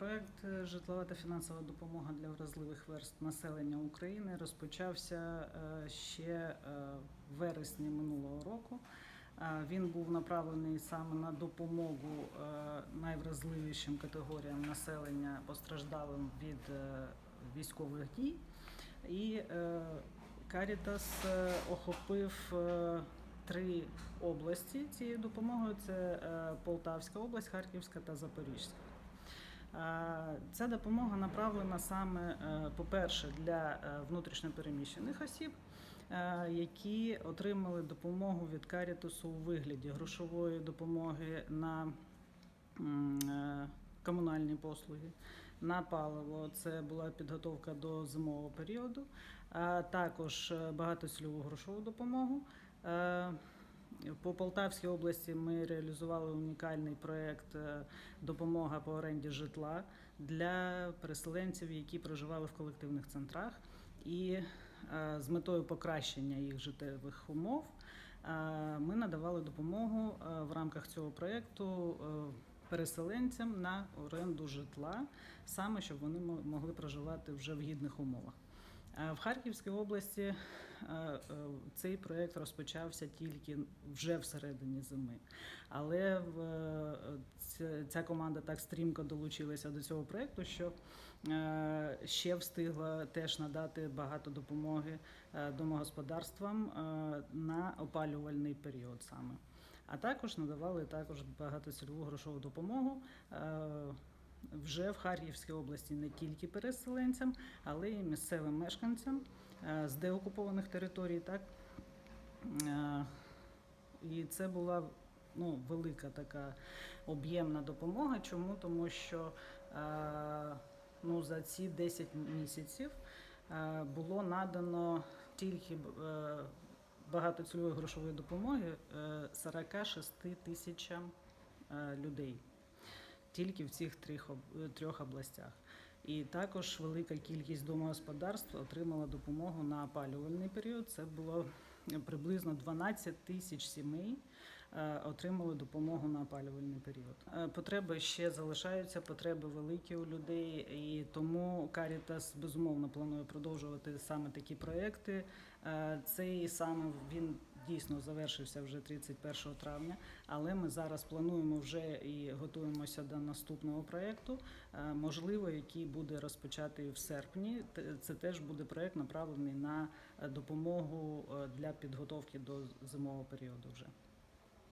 Проект е, житлова та фінансова допомога для вразливих верств населення України розпочався е, ще е, в вересні минулого року. Він був направлений саме на допомогу найвразливішим категоріям населення, постраждалим від військових дій. І Карітас охопив три області цією допомогою: це Полтавська область, Харківська та Запорізька. Ця допомога направлена саме, е, по-перше, для е, внутрішньопереміщених осіб, е, які отримали допомогу від Карітусу у вигляді грошової допомоги на комунальні послуги, на паливо. Це була підготовка до зимового періоду, а також багатоцільову грошову допомогу. По Полтавській області ми реалізували унікальний проєкт е, допомога по оренді житла для переселенців, які проживали в колективних центрах. І е, з метою покращення їх життєвих умов е, ми надавали допомогу в рамках цього проєкту е, переселенцям на оренду житла, саме щоб вони могли проживати вже в гідних умовах. Е, В Харківській області е, е, цей проєкт розпочався тільки вже всередині зими. Але ця- команда так стрімко долучилася до цього проєкту, що ще встигла теж надати багато допомоги домогосподарствам на опалювальний період саме. А також надавали також багатоцільову грошову допомогу. Вже в Харківській області не тільки переселенцям, але й місцевим мешканцям е, з деокупованих територій. Так? Е, І це була ну, велика така об'ємна допомога. Чому? Тому що е, ну, за ці 10 місяців було надано тільки багатоцільової грошової допомоги е, 46 тисячам людей тільки в цих трьох, е, трьох областях. І також велика кількість домогосподарств отримала допомогу на опалювальний період. Це було е, приблизно 12 тисяч сімей е, отримали допомогу на опалювальний період. Потреби ще залишаються, потреби великі у людей, і тому Карітас безумовно планує продовжувати саме такі проекти. Цей саме він дійсно завершився вже 31 травня, але ми зараз плануємо вже і готуємося до наступного проєкту, е, можливо, який буде розпочатий в серпні. Це теж буде проєкт направлений на е, допомогу е, для підготовки до зимового періоду вже.